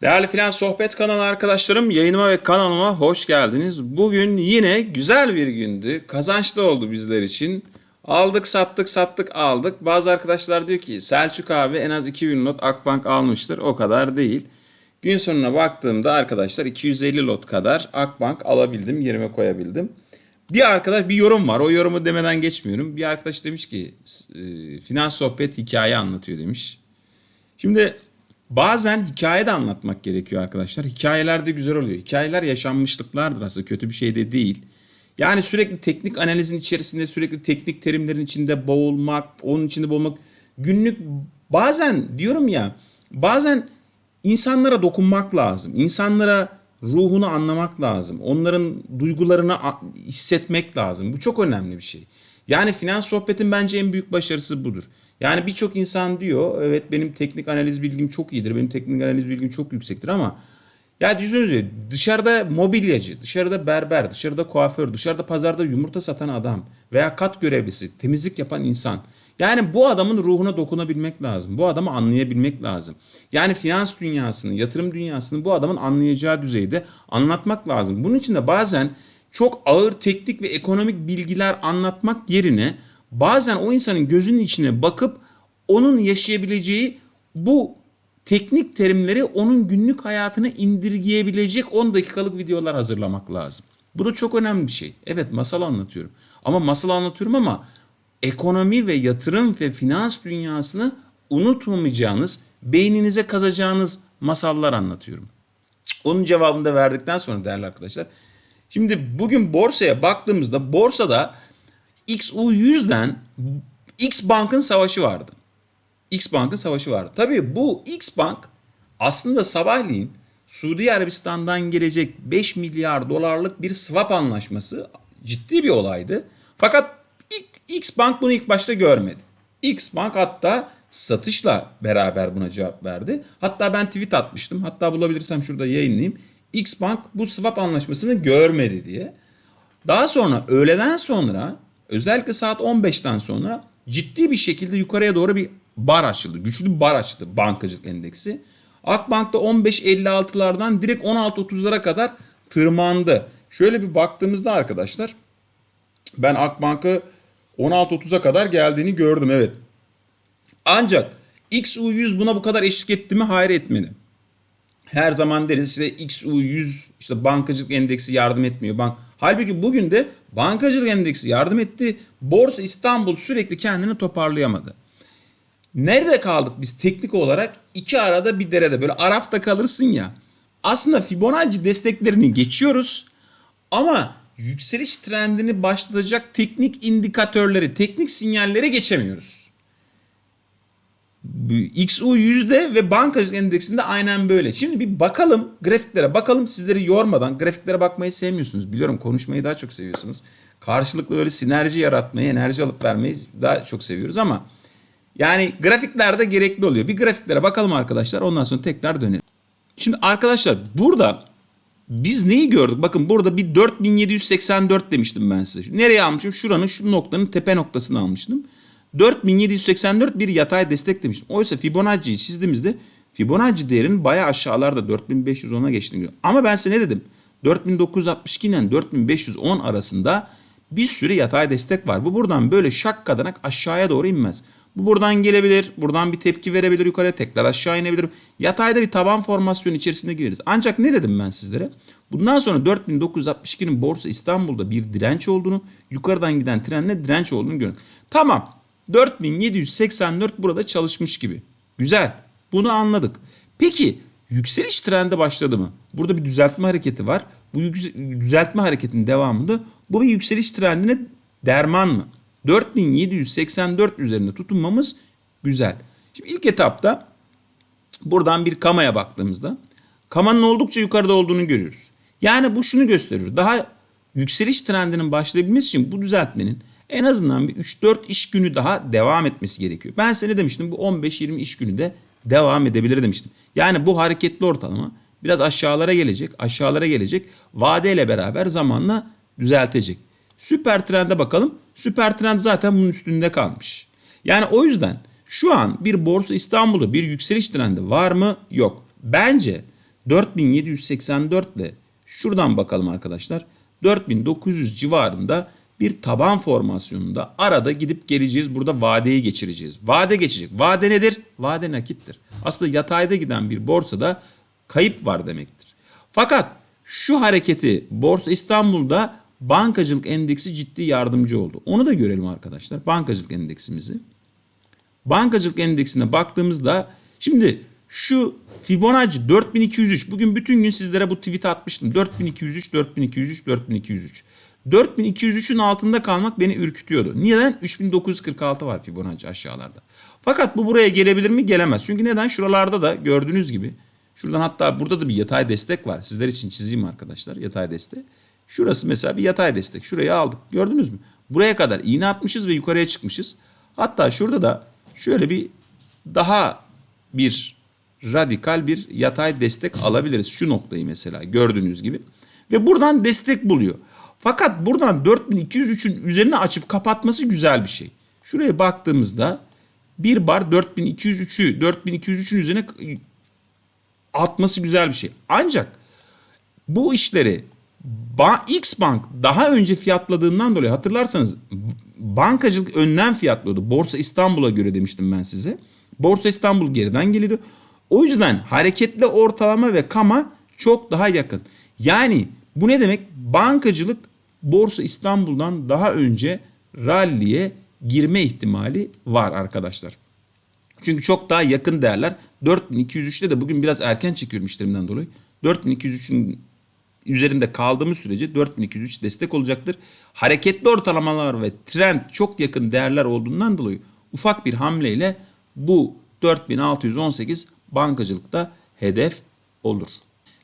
Değerli Finans Sohbet kanalı arkadaşlarım yayınıma ve kanalıma hoş geldiniz. Bugün yine güzel bir gündü. Kazançlı oldu bizler için. Aldık sattık sattık aldık. Bazı arkadaşlar diyor ki Selçuk abi en az 2000 lot Akbank almıştır. O kadar değil. Gün sonuna baktığımda arkadaşlar 250 lot kadar Akbank alabildim yerime koyabildim. Bir arkadaş bir yorum var. O yorumu demeden geçmiyorum. Bir arkadaş demiş ki e, finans sohbet hikaye anlatıyor demiş. Şimdi bazen hikaye de anlatmak gerekiyor arkadaşlar. Hikayeler de güzel oluyor. Hikayeler yaşanmışlıklardır aslında kötü bir şey de değil. Yani sürekli teknik analizin içerisinde sürekli teknik terimlerin içinde boğulmak, onun içinde boğulmak günlük bazen diyorum ya bazen insanlara dokunmak lazım. İnsanlara ruhunu anlamak lazım. Onların duygularını hissetmek lazım. Bu çok önemli bir şey. Yani finans sohbetin bence en büyük başarısı budur. Yani birçok insan diyor evet benim teknik analiz bilgim çok iyidir. Benim teknik analiz bilgim çok yüksektir ama ya düşünsenize dışarıda mobilyacı, dışarıda berber, dışarıda kuaför, dışarıda pazarda yumurta satan adam veya kat görevlisi, temizlik yapan insan. Yani bu adamın ruhuna dokunabilmek lazım. Bu adamı anlayabilmek lazım. Yani finans dünyasını, yatırım dünyasını bu adamın anlayacağı düzeyde anlatmak lazım. Bunun için de bazen çok ağır teknik ve ekonomik bilgiler anlatmak yerine bazen o insanın gözünün içine bakıp onun yaşayabileceği bu teknik terimleri onun günlük hayatına indirgeyebilecek 10 dakikalık videolar hazırlamak lazım. Bu da çok önemli bir şey. Evet masal anlatıyorum. Ama masal anlatıyorum ama ekonomi ve yatırım ve finans dünyasını unutmamayacağınız, beyninize kazacağınız masallar anlatıyorum. Onun cevabını da verdikten sonra değerli arkadaşlar. Şimdi bugün borsaya baktığımızda borsada XU100'den X Bank'ın savaşı vardı. X Bank'ın savaşı vardı. Tabii bu X Bank aslında sabahleyin Suudi Arabistan'dan gelecek 5 milyar dolarlık bir swap anlaşması ciddi bir olaydı. Fakat X Bank bunu ilk başta görmedi. X Bank hatta satışla beraber buna cevap verdi. Hatta ben tweet atmıştım. Hatta bulabilirsem şurada yayınlayayım. X Bank bu swap anlaşmasını görmedi diye. Daha sonra öğleden sonra özellikle saat 15'ten sonra ciddi bir şekilde yukarıya doğru bir bar açıldı. Güçlü bir bar açtı bankacılık endeksi. Akbank'ta 15.56'lardan direkt 16.30'lara kadar tırmandı. Şöyle bir baktığımızda arkadaşlar ben Akbank'ı 16.30'a kadar geldiğini gördüm evet. Ancak XU100 buna bu kadar eşlik etti mi? Hayır etmedi. Her zaman deriz işte XU100 işte bankacılık endeksi yardım etmiyor. Bank. Halbuki bugün de bankacılık endeksi yardım etti. Borsa İstanbul sürekli kendini toparlayamadı. Nerede kaldık biz teknik olarak? İki arada bir derede böyle arafta kalırsın ya. Aslında Fibonacci desteklerini geçiyoruz ama yükseliş trendini başlatacak teknik indikatörleri, teknik sinyalleri geçemiyoruz. XU yüzde ve bankacılık endeksinde aynen böyle. Şimdi bir bakalım grafiklere bakalım sizleri yormadan. Grafiklere bakmayı sevmiyorsunuz. Biliyorum konuşmayı daha çok seviyorsunuz. Karşılıklı öyle sinerji yaratmayı, enerji alıp vermeyi daha çok seviyoruz ama yani grafiklerde gerekli oluyor. Bir grafiklere bakalım arkadaşlar ondan sonra tekrar dönelim. Şimdi arkadaşlar burada biz neyi gördük? Bakın burada bir 4784 demiştim ben size. Nereye almışım? Şuranın şu noktanın tepe noktasını almıştım. 4784 bir yatay destek demiştim. Oysa Fibonacci'yi çizdiğimizde Fibonacci değerinin bayağı aşağılarda 4510'a geçtiğini görüyorum. Ama ben size ne dedim? 4962 ile 4510 arasında bir sürü yatay destek var. Bu buradan böyle şak kadanak aşağıya doğru inmez. Bu buradan gelebilir, buradan bir tepki verebilir yukarıya tekrar aşağı inebilir. Yatayda bir taban formasyonu içerisinde gireriz. Ancak ne dedim ben sizlere? Bundan sonra 4962'nin borsa İstanbul'da bir direnç olduğunu, yukarıdan giden trendle direnç olduğunu görün. Tamam. 4784 burada çalışmış gibi. Güzel. Bunu anladık. Peki yükseliş trendi başladı mı? Burada bir düzeltme hareketi var. Bu düzeltme hareketinin devamında bu bir yükseliş trendine derman mı? 4784 üzerinde tutunmamız güzel. Şimdi ilk etapta buradan bir kamaya baktığımızda kamanın oldukça yukarıda olduğunu görüyoruz. Yani bu şunu gösteriyor. Daha yükseliş trendinin başlayabilmesi için bu düzeltmenin en azından bir 3-4 iş günü daha devam etmesi gerekiyor. Ben size ne demiştim? Bu 15-20 iş günü de devam edebilir demiştim. Yani bu hareketli ortalama biraz aşağılara gelecek, aşağılara gelecek. Vadeyle beraber zamanla düzeltecek. Süper trende bakalım. Süper trend zaten bunun üstünde kalmış. Yani o yüzden şu an bir borsa İstanbul'da bir yükseliş trendi var mı? Yok. Bence 4784 ile şuradan bakalım arkadaşlar. 4900 civarında bir taban formasyonunda arada gidip geleceğiz. Burada vadeyi geçireceğiz. Vade geçecek. Vade nedir? Vade nakittir. Aslında yatayda giden bir borsada kayıp var demektir. Fakat şu hareketi Borsa İstanbul'da bankacılık endeksi ciddi yardımcı oldu. Onu da görelim arkadaşlar. Bankacılık endeksimizi. Bankacılık endeksine baktığımızda şimdi şu Fibonacci 4203 bugün bütün gün sizlere bu tweet'i atmıştım. 4203 4203 4203. 4203'ün altında kalmak beni ürkütüyordu. Neden? 3946 var Fibonacci aşağılarda. Fakat bu buraya gelebilir mi? Gelemez. Çünkü neden? Şuralarda da gördüğünüz gibi şuradan hatta burada da bir yatay destek var. Sizler için çizeyim arkadaşlar yatay destek. Şurası mesela bir yatay destek. Şurayı aldık. Gördünüz mü? Buraya kadar iğne atmışız ve yukarıya çıkmışız. Hatta şurada da şöyle bir daha bir radikal bir yatay destek alabiliriz. Şu noktayı mesela gördüğünüz gibi. Ve buradan destek buluyor. Fakat buradan 4203'ün üzerine açıp kapatması güzel bir şey. Şuraya baktığımızda bir bar 4203'ü 4203'ün üzerine atması güzel bir şey. Ancak bu işleri X Bank daha önce fiyatladığından dolayı hatırlarsanız bankacılık önden fiyatlıyordu. Borsa İstanbul'a göre demiştim ben size. Borsa İstanbul geriden geliyordu. O yüzden hareketli ortalama ve kama çok daha yakın. Yani bu ne demek? Bankacılık Borsa İstanbul'dan daha önce ralliye girme ihtimali var arkadaşlar. Çünkü çok daha yakın değerler. 4203'te de bugün biraz erken çekiyorum işlerimden dolayı. 4203'ün üzerinde kaldığımız sürece 4203 destek olacaktır. Hareketli ortalamalar ve trend çok yakın değerler olduğundan dolayı ufak bir hamleyle bu 4618 bankacılıkta hedef olur.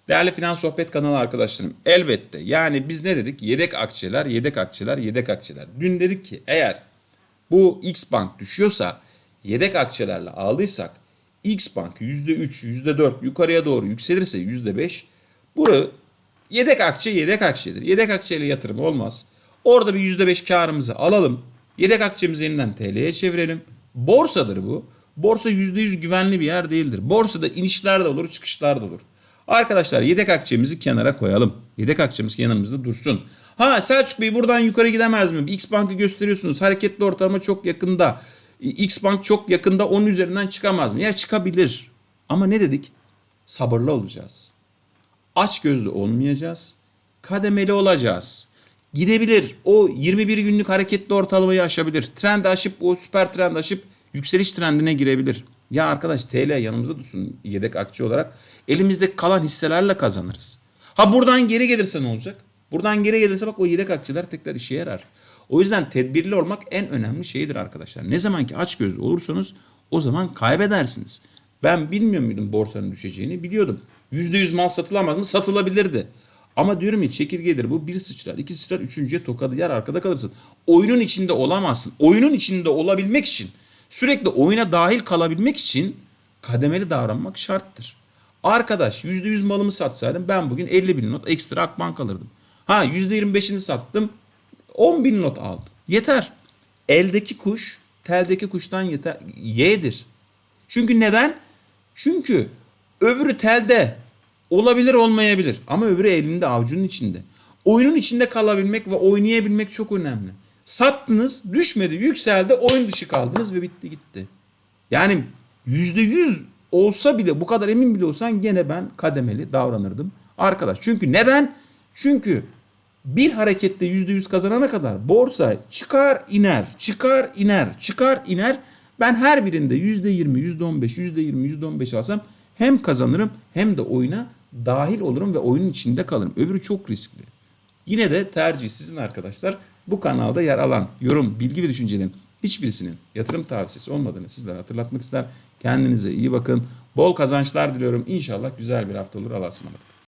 Değerli Finans Sohbet kanalı arkadaşlarım elbette yani biz ne dedik? Yedek akçeler, yedek akçeler, yedek akçeler. Dün dedik ki eğer bu X Bank düşüyorsa yedek akçelerle aldıysak X Bank %3, %4 yukarıya doğru yükselirse %5 burası yedek akçe yedek akçedir. Yedek akçeyle yatırım olmaz. Orada bir %5 karımızı alalım. Yedek akçemizi yeniden TL'ye çevirelim. Borsadır bu. Borsa %100 güvenli bir yer değildir. Borsada inişler de olur, çıkışlar da olur. Arkadaşlar yedek akçemizi kenara koyalım. Yedek akçemiz yanımızda dursun. Ha Selçuk Bey buradan yukarı gidemez mi? X Bank'ı gösteriyorsunuz. Hareketli ortalama çok yakında. X Bank çok yakında onun üzerinden çıkamaz mı? Ya çıkabilir. Ama ne dedik? Sabırlı olacağız. Aç gözlü olmayacağız. Kademeli olacağız. Gidebilir. O 21 günlük hareketli ortalamayı aşabilir. Trend aşıp o süper trend aşıp yükseliş trendine girebilir. Ya arkadaş TL yanımızda dursun yedek akçe olarak. Elimizde kalan hisselerle kazanırız. Ha buradan geri gelirse ne olacak? Buradan geri gelirse bak o yedek akçeler tekrar işe yarar. O yüzden tedbirli olmak en önemli şeydir arkadaşlar. Ne zaman ki aç gözlü olursanız o zaman kaybedersiniz. Ben bilmiyor muydum borsanın düşeceğini? Biliyordum. %100 mal satılamaz mı? Satılabilirdi. Ama diyorum ya çekirgedir bu. Bir sıçrar, iki sıçrar, üçüncüye tokadı yer arkada kalırsın. Oyunun içinde olamazsın. Oyunun içinde olabilmek için, sürekli oyuna dahil kalabilmek için kademeli davranmak şarttır. Arkadaş %100 malımı satsaydım ben bugün 50 bin not ekstra Akbank alırdım. Ha %25'ini sattım 10 bin not aldım. Yeter. Eldeki kuş teldeki kuştan yeter. Y'dir. Çünkü neden? Çünkü öbürü telde olabilir olmayabilir ama öbürü elinde avucunun içinde. Oyunun içinde kalabilmek ve oynayabilmek çok önemli. Sattınız, düşmedi, yükseldi, oyun dışı kaldınız ve bitti gitti. Yani yüzde yüz olsa bile bu kadar emin bile olsan gene ben kademeli davranırdım. Arkadaş çünkü neden? Çünkü bir harekette yüzde yüz kazanana kadar borsa çıkar iner, çıkar iner, çıkar iner. Ben her birinde yüzde yirmi, yüzde on beş, yüzde yirmi, yüzde on beş alsam hem kazanırım hem de oyuna dahil olurum ve oyunun içinde kalırım. Öbürü çok riskli. Yine de tercih sizin arkadaşlar. Bu kanalda yer alan yorum, bilgi ve düşüncelerin hiçbirisinin yatırım tavsiyesi olmadığını sizlere hatırlatmak ister. Kendinize iyi bakın. Bol kazançlar diliyorum. İnşallah güzel bir hafta olur. Allah'a ısmarladık.